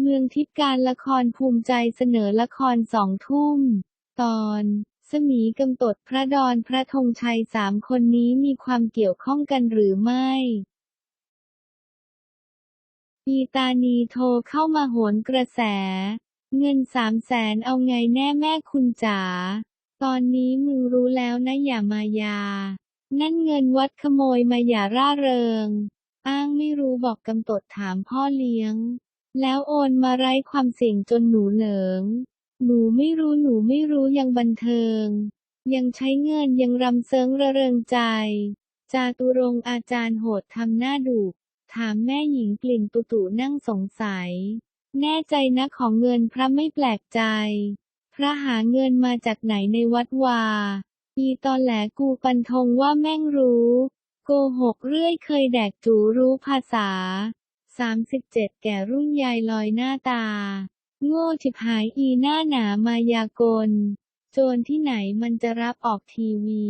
เมืองทิพย์การละครภูมิใจเสนอละครสองทุ่ม ตอน สมีกำตดพระดอนพระธงชัยสามคนนี้มีความเกี่ยวข้องกันหรือไม่อีตานีโทรเข้ามาโหนกระแส เงินสามแสนเอาไงแน่แม่คุณจ๋า ตอนนี้มึงรู้แล้วนะอย่ามายา นั่นเงินวัดขโมยมาอย่าร่าเริง อ้างไม่รู้บอกกำตดถามพ่อเลี้ยง แล้วโอนมาไร้ความเสี่ยงจนหนูเหลิง หนูไม่รู้หนูไม่รู้ยังบันเทิง ยังใช้เงินยังรำเซิงระเริงใจ จาตุรงอาจารย์โหดทำหน้าดุถามแม่หญิงกลิ่นตุตุนั่งสงสัย แน่ใจนะของเงินพระไม่แปลกใจ พระหาเงินมาจากไหนในวัดวา อีตอนแหลกูปันธงว่าแม่งรู้ โกหกเรื่อยเคยแดกจูรู้ภาษา 37 แก่รุ่นยายลอยหน้าตา โง่ฉิบหายอีหน้าหนามายากล โจรที่ไหนมันจะรับออกทีวี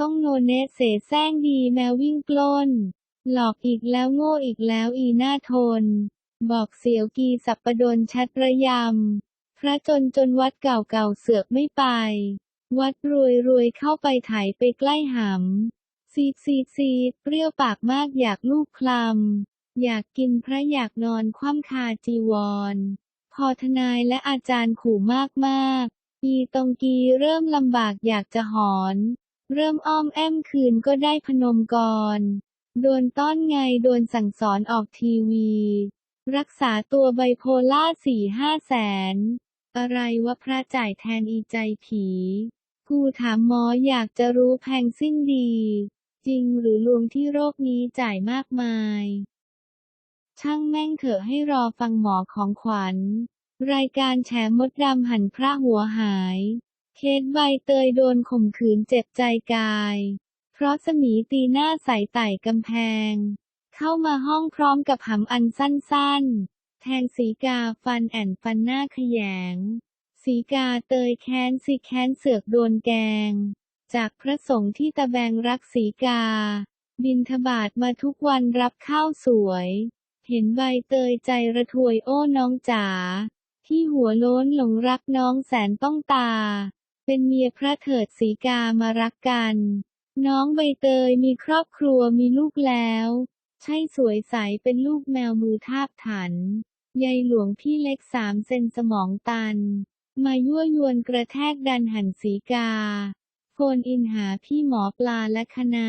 ต้องโนเนสเสแสร้งดีแมววิ่งปล้น หลอกอีกแล้วโง่อีกแล้วอีหน้าทน บอกเสียวกีสับประดนชัดระยำ พระจนจนวัดเก่าๆเสือกไม่ไป วัดรวยรวยเข้าไปไถไปใกล้หำซีดซีดซีดเปรี้ยวปากมากอยากลูกคลำ อยากกินพระอยากนอนคว่ำคาจีวร พอทนายและอาจารย์ขู่มากมากๆอีตองกีเริ่มลำบากอยากจะหอน เริ่มอ้อมแอมคืนก็ได้พนมกรโดนต้อนไงโดนสั่งสอนออกทีวี รักษาตัวไบโพล่าสี่ห้าแสน อะไรวะพระจ่ายแทนอีใจผีกูถามหมออยากจะรู้แพงสิ้นดี จริงหรือลวงที่โรคนี้จ่ายมากมาย ช่างแม่งเถอะให้รอฟังหมอของขวัญ รายการแฉมดดำหันพระหัวหาย เคสใบเตยโดนข่มขืนเจ็บใจกาย เพราะสมีตีหน้าใส่ไต่กำแพง เข้ามาห้องพร้อมกับหำอันสั้นๆ แทงสีกาฟันแอนฟันหน้าขยง สีกาเตยแค้นสิแค้นเสือกโดนแกง จากพระสงฆ์ที่ตะแบงรักสีกาบินทบาทมาทุกวันรับข้าวสวย เห็นใบเตยใจระทวยโอ้น้องจ๋าที่หัวโล้นหลงรักน้องแสนต้องตา เป็นเมียพระเถิดสีกามารักกัน น้องใบเตยมีครอบครัวมีลูกแล้ว ใช่สวยใสเป็นลูกแมวมือทาบถันยายหลวงพี่เล็กสามเซนสมองตัน มายั่วยวนกระแทกดันหันสีกา โฟนอินหาพี่หมอปลาและคณะ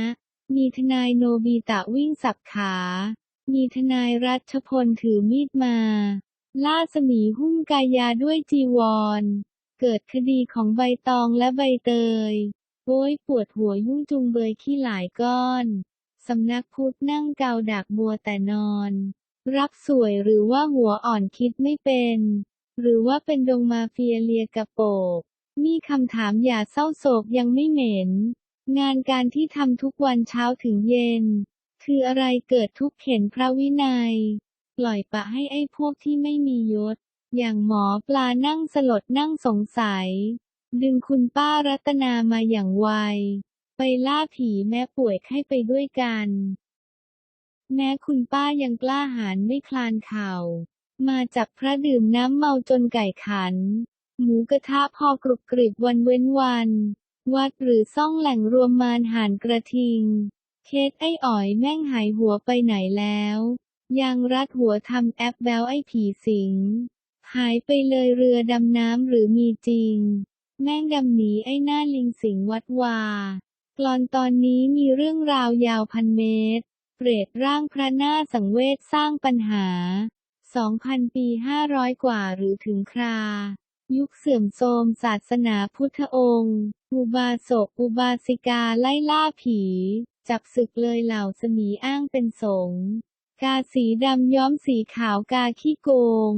มีทนายโนบีตะวิ่งสับขา มีทนายรัชพลถือมีดมา ล่าสมีหุ้มกายาด้วยจีวร เกิดคดีของใบตองและใบเตย โอ้ยปวดหัวยุ่งจุงเบยขี้หลายก้อน สำนักพุทธนั่งเกาดักบัวแต่นอน รับสวยหรือว่าหัวอ่อนคิดไม่เป็น หรือว่าเป็นดงมาเฟียเลียกระโปกนี่คำถามอย่าเศร้าโศกยังไม่เหม็น งานการที่ทำทุกวันเช้าถึงเย็น คืออะไรเกิดทุกข์เข็นพระวินัย ปล่อยปะให้ไอ้พวกที่ไม่มียศ อย่างหมอปลานั่งสลดนั่งสงสัย ดึงคุณป้ารัตนามาอย่างไว ไปล่าผีแม่ป่วยไข้ไปด้วยกัน แม้คุณป้ายังกล้าหาญไม่คลานเข่า มาจับพระดื่มน้ำเมาจนไก่ขัน หมูกระทะพอกรุบกริบวันเว้นวัน วัดหรือซ่องแหล่งรวมมารหานกระทิง เคสไอ้อ๋อยแม่งหายหัวไปไหนแล้ว ยังรัดหัวทำแอปแบลไอ้ผีสิง หายไปเลยเรือดำน้ำหรือมีจริง แม่งดำหนีไอ้หน้าลิงสิงวัดวากลอนตอนนี้มีเรื่องราวยาวพันเมตร เปรตร่างพระหน้าสังเวชสร้างปัญหา 2,000 ปี 500 กว่าหรือถึงครา ยุคเสื่อมโทรมศาสนาพุทธองค์ อุบาสกอุบาสิกาไล่ล่าผี จับศึกเลยเหล่าสมีอ้างเป็นสงฆ์กาสีดำย้อมสีขาวกาขี้โกง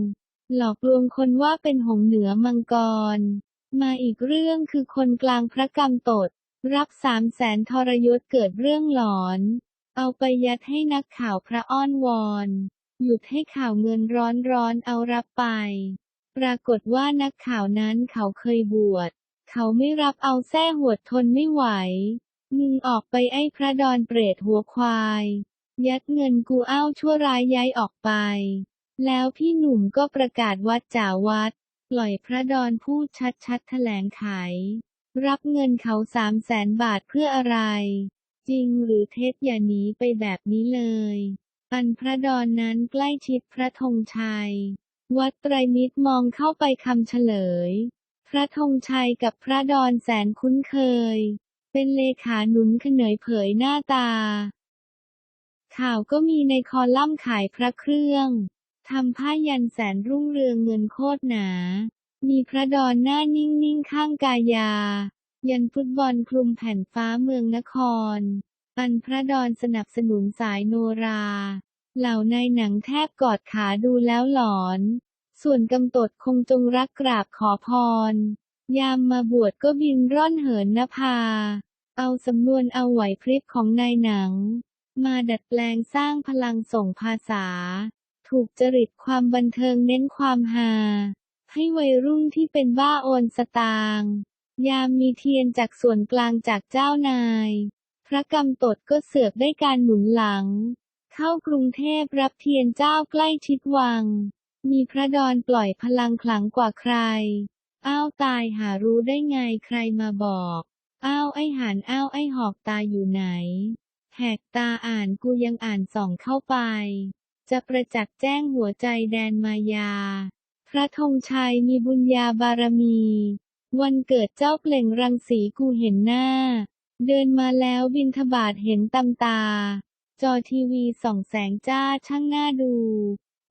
หลอกลวงคนว่าเป็นหงเหนือมังกร มาอีกเรื่องคือคนกลางพระกรรมตด รับสามแสนทรยศเกิดเรื่องหลอน เอาไปยัดให้นักข่าวพระอ้อนวอน หยุดให้ข่าวเงินร้อนร้อนเอารับไป ปรากฏว่านักข่าวนั้นเขาเคยบวช เขาไม่รับเอาแส้หวดทนไม่ไหว มึงออกไปไอ้พระดอนเปรตหัวควาย ยัดเงินกูเอ้าชั่วร้ายย้ายออกไป แล้วพี่หนุ่มก็ประกาศวัดจ่าวัด ปล่อยพระดอนพูดชัดๆแถลงไข รับเงินเขาสามแสนบาทเพื่ออะไร จริงหรือเท็จอย่าหนีไปแบบนี้เลย อันพระดอนนั้นใกล้ชิดพระธงชัย วัดไตรมิตรมองเข้าไปคำเฉลย พระธงชัยกับพระดอนแสนคุ้นเคย เป็นเลขาหนุนขเนยเผยหน้าตา ข่าวก็มีในคอลัมน์ขายพระเครื่องทำผ้ายันแสนรุ่งเรืองเงินโคตรหนา มีพระดอนหน้านิ่งๆข้างกายา ยันฟุตบอลคลุมแผ่นฟ้าเมืองนครอันพระดอนสนับสนุนสายโนรา เหล่านายหนังแทบกอดขาดูแล้วหลอน ส่วนกำตดคงจงรักกราบขอพร ยามมาบวชก็บินร่อนเหินนภา เอาสำนวนเอาไหวพริบของนายหนัง มาดัดแปลงสร้างพลังส่งภาษา ถูกจริตความบันเทิงเน้นความฮา ให้วัยรุ่นที่เป็นบ้าโอนสตางยามมีเทียนจากส่วนกลางจากเจ้านาย พระกำตดก็เสือกได้การหนุนหลัง เข้ากรุงเทพรับเทียนเจ้าใกล้ชิดวัง มีพระดอนปล่อยพลังขลังกว่าใคร อ้าวตายหารู้ได้ไงใครมาบอก อ้าวไอ้หันอ้าวไอ้หอกตาอยู่ไหน แหกตาอ่านกูยังอ่านส่องเข้าไป จะประจักษ์แจ้งหัวใจแดนมายา พระธงชัยมีบุญญาบารมี วันเกิดเจ้าเปล่งรังสีกูเห็นหน้า เดินมาแล้วบินทบาทเห็นตำตา จอทีวีส่องแสงจ้าช่างน่าดู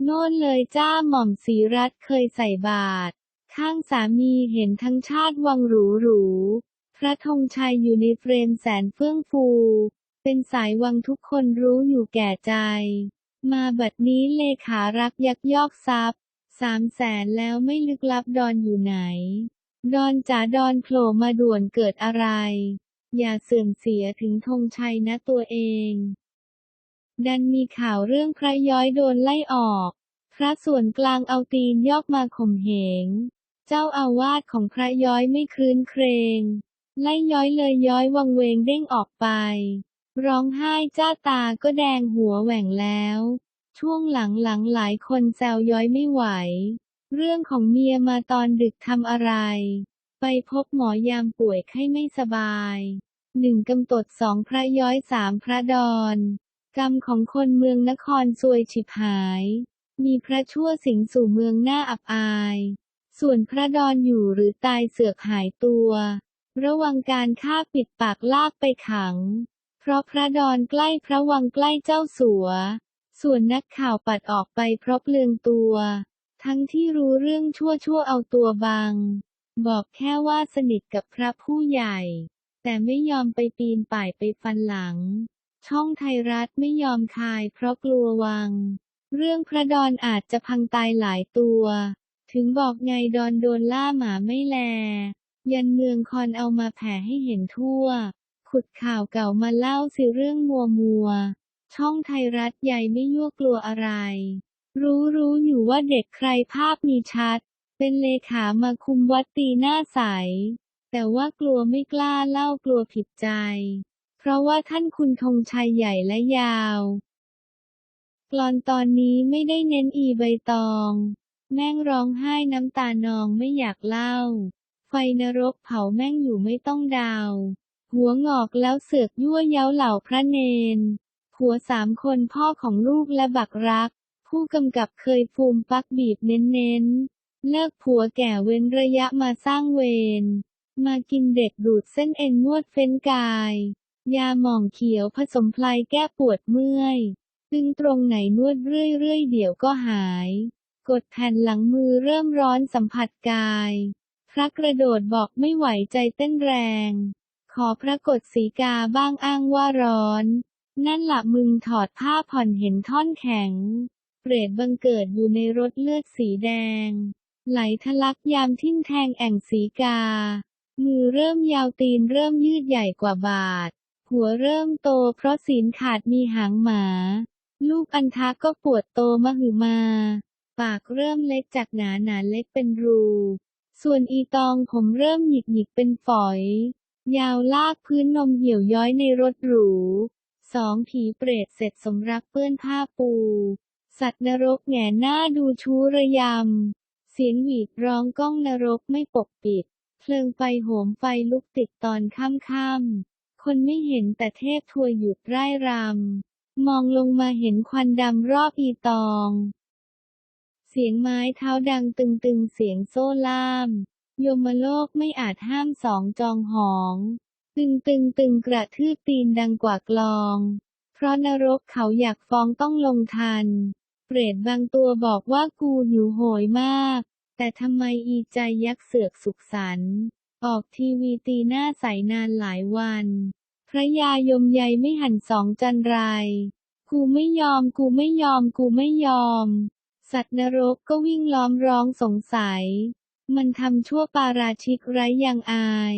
โน่นเลยจ้าหม่อมสีรัตน์เคยใส่บาตร ข้างสามีเห็นทั้งชาติวังหรูหรูพระธงชัยอยู่ในเฟรมแสนเฟื่องฟู เป็นสายวังทุกคนรู้อยู่แก่ใจ มาบัดนี้เลขารักยักยอกทรัพย์สามแสนแล้วไม่ลึกลับดอนอยู่ไหน ดอนจ๋าดอนโผล่มาด่วนเกิดอะไร อย่าเสื่อมเสียถึงธงชัยนะตัวเอง ดันมีข่าวเรื่องพระย้อยโดนไล่ออก พระส่วนกลางเอาตีนยอกมาข่มเหง เจ้าอาวาสของพระย้อยไม่ครื้นเครงไล่ย้อยเลยย้อยวังเวงเด้งออกไป ร้องไห้จ้าตาก็แดงหัวแหว่งแล้ว ช่วงหลังๆหลายคนแซวย้อยไม่ไหว เรื่องของเมียมาตอนดึกทำอะไร ไปพบหมอยามป่วยไข้ไม่สบายหนึ่งกำตดสองพระย้อยสามพระดอน กรรมของคนเมืองนครซวยฉิบหาย มีพระชั่วสิงสู่เมืองหน้าอับอาย ส่วนพระดอนอยู่หรือตายเสือกหายตัว ระวังการฆ่าปิดปากลากไปขัง เพราะพระดอนใกล้พระวังใกล้เจ้าสัว ส่วนนักข่าวปัดออกไปเพราะเปลืองตัว ทั้งที่รู้เรื่องชั่วชั่วเอาตัวบัง บอกแค่ว่าสนิทกับพระผู้ใหญ่ แต่ไม่ยอมไปปีนป่ายไปฟันหลัง ช่องไทยรัฐไม่ยอมคายเพราะกลัววัง เรื่องพระดอนอาจจะพังตายหลายตัว ถึงบอกไงดอนโดนล่าหมาไม่แล ยันเมืองคอนเอามาแผ่ให้เห็นทั่ว ขุดข่าวเก่ามาเล่าสิเรื่องมัวมัว ช่องไทยรัฐใหญ่ไม่ยั่วกลัวอะไร รู้รู้อยู่ว่าเด็กใครภาพมีชัด เป็นเลขามาคุมวัดตีหน้าใส แต่ว่ากลัวไม่กล้าเล่ากลัวผิดใจ เพราะว่าท่านคุณธงชัยใหญ่และยาวกลอนตอนนี้ไม่ได้เน้นอีใบตอง แม่งร้องไห้น้ำตานองไม่อยากเล่า ไฟนรกเผาแม่งอยู่ไม่ต้องดาว หัวงอกแล้วเสือกยั่วเย้าเหล่าพระเนนผัวสามคนพ่อของลูกและบักรัก ผู้กำกับเคยฟูมฟักบีบเน้นๆเลิกผัวแก่เว้นระยะมาสร้างเวร มากินเด็กดูดเส้นเอ็นนวดเฟ้นกาย ยาหม่องเขียวผสมพลายแก้ปวดเมื่อยตึงตรงไหนนวดเรื่อยๆเดี๋ยวก็หาย กดแผ่นหลังมือเริ่มร้อนสัมผัสกาย พระกระโดดบอกไม่ไหวใจเต้นแรง ขอพระกฏสีกาบ้างอ้างว่าร้อน นั่นหละมึงถอดผ้าผ่อนเห็นท่อนแข็ง เปรตบังเกิดอยู่ในรถเลือดสีแดง ไหลทะลักยามทิ่มแทงแอ่งสีกา มือเริ่มยาวตีนเริ่มยืดใหญ่กว่าบาท หัวเริ่มโตเพราะศีลขาดมีหางหมา ลูกอันทะก็ปวดโตมหึมา ปากเริ่มเล็กจากหนาหนาเล็กเป็นรู ส่วนอีตองผมเริ่มหยิกหยิกเป็นฝอย ยาวลากพื้นนมเหี่ยวย้อยในรถหรู สองผีเปรตเสร็จสมรักเปื้อนผ้าปู สัตว์นรกแหง่หน้าดูชู้ระยำ เสียงหวีดร้องก้องนรกไม่ปกปิด เพลิงไฟโหมไฟลุกติดตอนค่ำๆ คนไม่เห็นแต่เทพทัวหยุดไร่รำมองลงมาเห็นควันดำรอบอีตอง เสียงไม้เท้าดังตึงๆ เสียงโซ่ล่าม ยมโลกไม่อาจห้ามสองจองหอง ตึงตึงตึงกระทืบตีนดังกว่ากลอง เพราะนรกเขาอยากฟ้องต้องลงทัน เปรตบางตัวบอกว่ากูหิวโหยมาก แต่ทำไมอีใจยักษ์เสือกสุขสันต์ออกทีวีตีหน้าใสนานหลายวัน พระยายมใยไม่หันสองจันไร กูไม่ยอมกูไม่ยอมกูไม่ยอม สัตว์นรกก็วิ่งล้อมร้องสงสัย มันทำชั่วปาราชิกไร้ยังอาย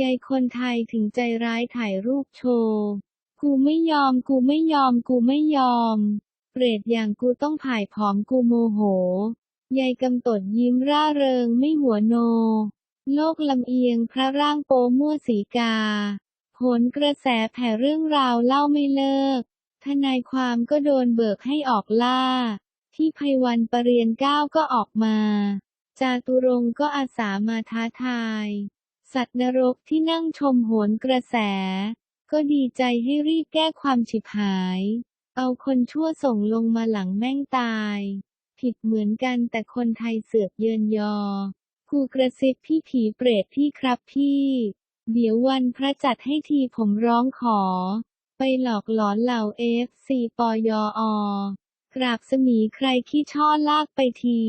ยายคนไทยถึงใจร้ายถ่ายรูปโชว์ กูไม่ยอม กูไม่ยอม กูไม่ยอม เปรตอย่างกูต้องผ่ายผอมกูโมโห ยายกำตดยิ้มร่าเริงไม่หัวโน โลกลำเอียงพระร่างโปมั่วสีกาโหนกระแสแผ่เรื่องราวเล่าไม่เลิก ทนายความก็โดนเบิกให้ออกล่า ที่ไพวันปรริยนเก้าก็ออกมา จาตุรงก็อาสามาท้าทาย สัตว์นรกที่นั่งชมโหนกระแส ก็ดีใจให้รีบแก้ความฉิบหาย เอาคนชั่วส่งลงมาหลังแม่งตาย ผิดเหมือนกันแต่คนไทยเสือกเยินยอ กูกระซิบพี่ผีเปรตพี่ครับพี่ เดี๋ยววันพระจัดให้ทีผมร้องขอ ไปหลอกหลอนเหล่าเอฟซีปอยออ กราบสมีใครขี้ช่อลากไปที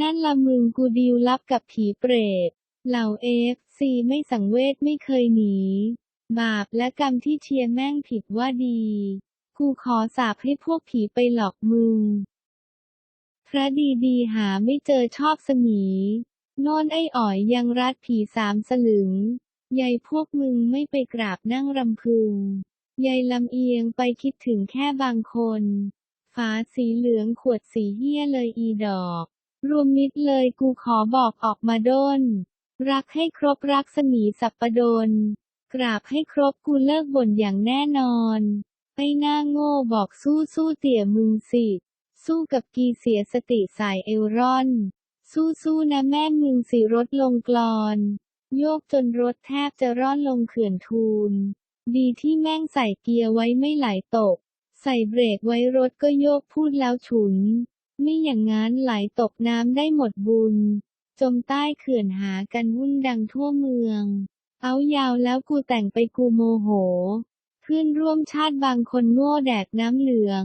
นั่นละมึงกูดีลลับกับผีเปรต เหล่าเอฟซีไม่สังเวชไม่เคยหนี บาปและกรรมที่เชียร์แม่งผิดว่าดี กูขอสาปให้พวกผีไปหลอกมึง พระดีดีหาไม่เจอชอบสมีโน่นไอ้อ๋อยยังรัดผีสามสลึง ยายพวกมึงไม่ไปกราบนั่งรำพึง ยายลำเอียงไปคิดถึงแค่บางคน ฝาสีเหลืองขวดสีเหี้ยเลยอีดอก รวมมิตรเลยกูขอบอกออกมาด้น รักให้ครบรักสมีสัปปดน กราบให้ครบกูเลิกบ่นอย่างแน่นอนไอ้หน้าโง่บอกสู้สู้เตี่ยมึงสิ สู้กับกีเสียสติสายเอวร่อน สู้สู้นะแม่มึงสิรถลงกลอน โยกจนรถแทบจะร่อนลงเขื่อนทูลดีที่แม่งใส่เกียร์ไว้ไม่ไหลตก ใส่เบรกไว้รถก็โยกพูดแล้วฉุนไม่อย่างงั้นไหลตกน้ำได้หมดบุญ จมใต้เขื่อนหากันวุ่นดังทั่วเมือง เอายาวแล้วกูแต่งไปกูโมโหเพื่อนร่วมชาติบางคนโง่แดกน้ำเหลือง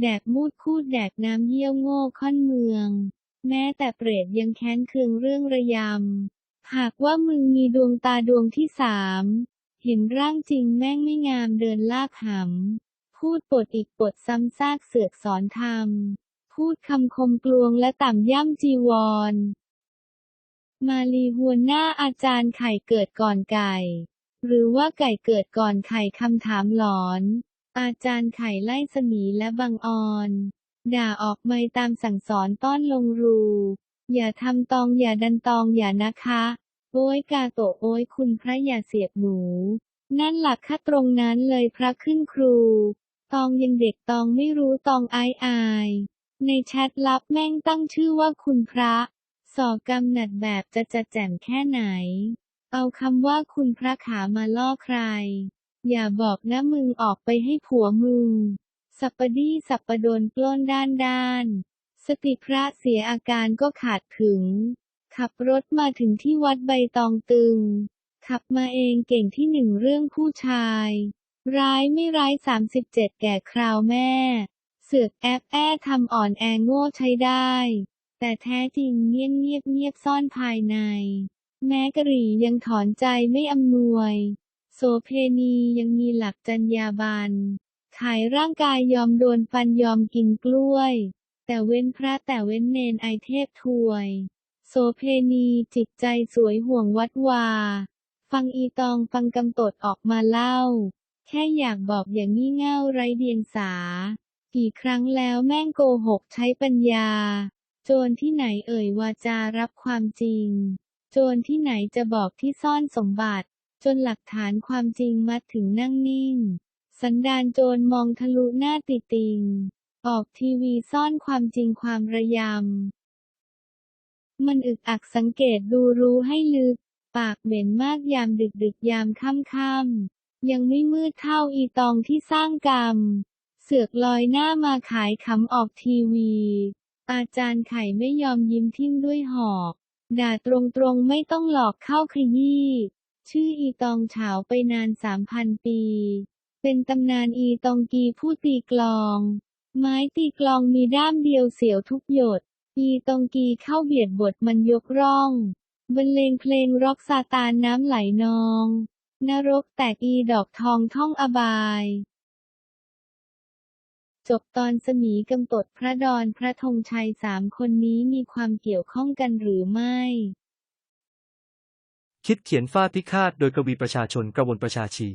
แดกมูดคูดแดกน้ำเยี่ยวโง่ค่อนเมือง แม้แต่เปรตยังแค้นเคืองเรื่องระยำ หากว่ามึงมีดวงตาดวงที่สาม เห็นร่างจริงแม่งไม่งามเดินลากหำ พูดปดอีกปดซ้ำซากเสือกสอนธรรม พูดคำคมกลวงและต่ำย่ำจีวร มาลีหัวหน้าอาจารย์ไข่เกิดก่อนไก่ หรือว่าไก่เกิดก่อนไข่คำถามหลอน อาจารย์ไข่ไล่สมีและบังออนด่าออกไม่ตามสั่งสอนต้อนลงรู อย่าทำตองอย่าดันตองอย่านะคะ โอ้ยกาโตโอ้ยคุณพระอย่าเสียบหนู นั่นหลักค่าตรงนั้นเลยพระขึ้นครู ตองยังเด็กตองไม่รู้ตองอายอาย ในแชทลับแม่งตั้งชื่อว่าคุณพระ สอกำหนัดแบบจะจะแจ่มแค่ไหน เอาคำว่าคุณพระขามาล่อใคร อย่าบอกนะมึงออกไปให้ผัวมึง สัปดีสัปปดนปล้นด้านด้าน สติพระเสียอาการก็ขาดผึง ขับรถมาถึงที่วัดใบตองตึง ขับมาเองเก่งที่หนึ่งเรื่องผู้ชาย ร้ายไม่ร้ายสามสิบเจ็ดแก่คราวแม่ เสือกแอบแอทำอ่อนแอโง่ใช้ได้ แต่แท้จริงเงียบเงียบเงียบซ่อนภายใน แม้กะหรี่ยังถอนใจไม่อำนวย โสเพณียังมีหลักจรรยาบรรณขายร่างกายยอมโดนฟันยอมกินกล้วย แต่เว้นพระแต่เว้นเนนไอเทพถวย โสเพณีจิตใจสวยห่วงวัดวา ฟังอีตองฟังกำตดออกมาเล่า แค่อยากบอกอย่างงี่เง่าไร้เดียงสา กี่ครั้งแล้วแม่งโกหกใช้ปัญญา โจรที่ไหนเอ่ยวาจารับความจริง โจรที่ไหนจะบอกที่ซ่อนสมบัติ จนหลักฐานความจริงมัดถึงนั่งนิ่ง สันดานโจรมองทะลุหน้าติติง ออกทีวีซ่อนความจริงความระยำ มันอึกอักสังเกตดูรู้ให้ลึก ปากเหม็นมากยามดึกดึกยามค่ำค่ำ ยังไม่มืดเท่าอีตองที่สร้างกรรม เสือกลอยหน้ามาขายขำออกทีวี อาจารย์ไข่ไม่ยอมยิ้มทิ่มด้วยหอกด่าตรงๆไม่ต้องหลอกเข้าขยี้ชื่ออีตองเฉาไปนานสามพันปี เป็นตำนานอีตองกีผู้ตีกลอง ไม้ตีกลองมีด้ามเดียวเสียวทุกหยด อีตองกีเข้าเบียดบทมันยกร่อง บรรเลงเพลงร็อกซาตานน้ำไหลนอง นรกแตกอีดอกทองท่องอบายจบตอนสมีกำตดพระดอนพระธงชัยสามคนนี้มีความเกี่ยวข้องกันหรือไม่ คิดเขียนฟาพิฆาตโดยกวีประชาชนกระวนประชาชี